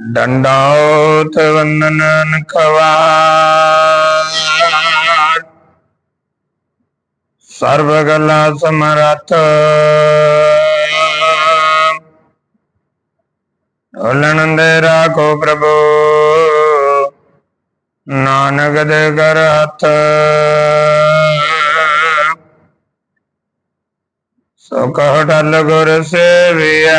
ਦੰਡਾਉਤ ਵੰਦਨਨ ਖਵਾਰ ਸਰਬ ਗਲਾ ਸਮਰਥ ਢੋਲਣ ਦੇ ਰਾਖੋ ਪ੍ਰਭੂ ਨਾਨਕ ਦੇ ਕਰ ਹੱਥ ਸੋ ਕਹ ਡਲ ਗੁਰ ਸੇਵੀਐ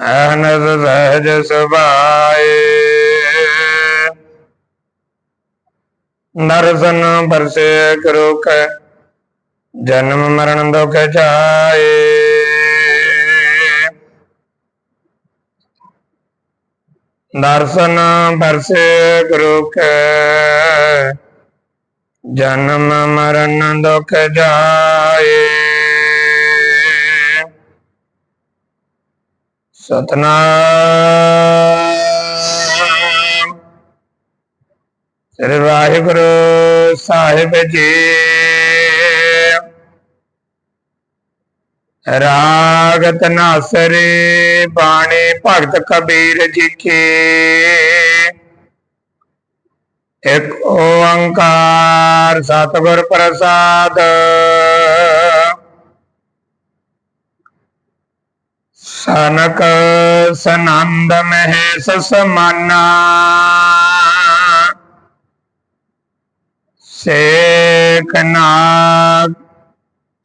ਅਹਨਦ ਸਹਜ ਸੁਭਾਏ। ਨਰਸਨ ਬਰਸੇ ਕਰੋ ਕੈ, ਜਨਮ ਮਰਨ ਦੁਖ ਜਾਏ। ਦਰਸ਼ਨ ਬਰਸੇ ਗੁਰੂ ਕੈ, ਜਨਮ ਮਰਨ ਦੁਖ ਜਾਏ। ਸਤਨਾਮ ਸ੍ਰੀ ਵਾਹਿਗੁਰੂ ਸਾਹਿਬ ਜੀ ਰਾਗ ਤਨਾਸਰੀ ਬਾਣੀ ਭਗਤ ਕਬੀਰ ਜੀ ਕੀ ਇੱਕ ਓੰਕਾਰ ਸਤਿਗੁਰ ਪ੍ਰਸਾਦ ਸਨਕ ਸਨੰਦ ਮਹਿ ਸਮਾਨਾ ਸੇਖ ਨਾਗ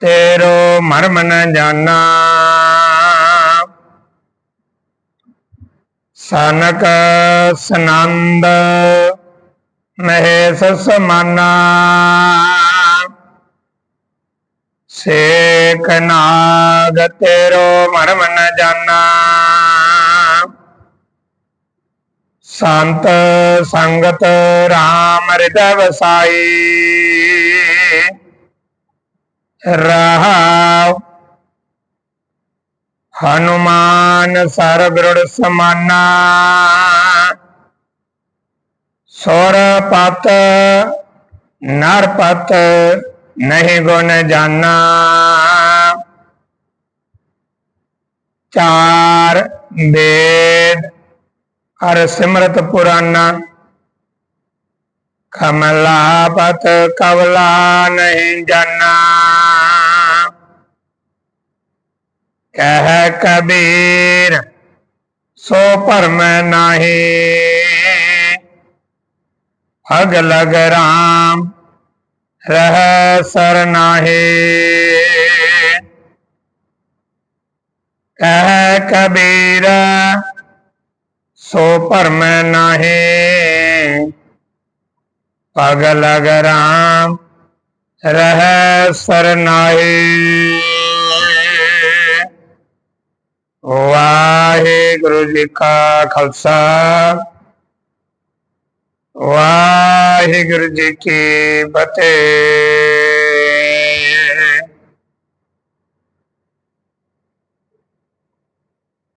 ਤੇਰੋ ਮਰਮ ਨ ਜਾਣਾ ਸਨਕ ਸਨੰਦ ਮਹੇਸ਼ ਸਮਾਨਾ ਸੇਖ ਨਾਗ ਤੇਰੋ ਮਰਮ ਨ ਜਾਣਾ ਸੰਤ ਸੰਗਤ ਰਾਮ ਹਿਰਦੈ ਵਸਾਈ ਰਹਾਉ। ਹਨੂਮਾਨ ਸਰਬਿਰੜ ਸਮਾਨਾ। ਸੁਰ ਪਤ, ਨਰ ਪਤ ਨਹੀਂ ਗੁਣ ਜਾਣਾ ਚਾਰ ਵੇਦ ਅਰ ਸਿਮਰਤ ਪੁਰਾਨਾ, ਕਮਲਾਪਤ ਕਵਲਾ ਨਹੀਂ ਜਾਣਾ। ਕਹਿ ਕਬੀਰ, ਸੋ ਭਰਮ ਨਾਹੀ। ਅਗ ਲਗ ਰਾਮ, ਰਹਿ ਸਰ ਨਾਹੀ ਕਹਿ ਕਬੀਰ ਸੋ ਭਰਮ ਨਾਹੀ ਪਗ ਲਗ ਰਾਮ ਰਹਿ ਸਰ ਨਾਹੀ ਵਾਹਿਗੁਰੂ ਜੀ ਕਾ ਖਾਲਸਾ ਵਾਹਿਗੁਰੂ ਜੀ ਕੀ ਫਤਿਹ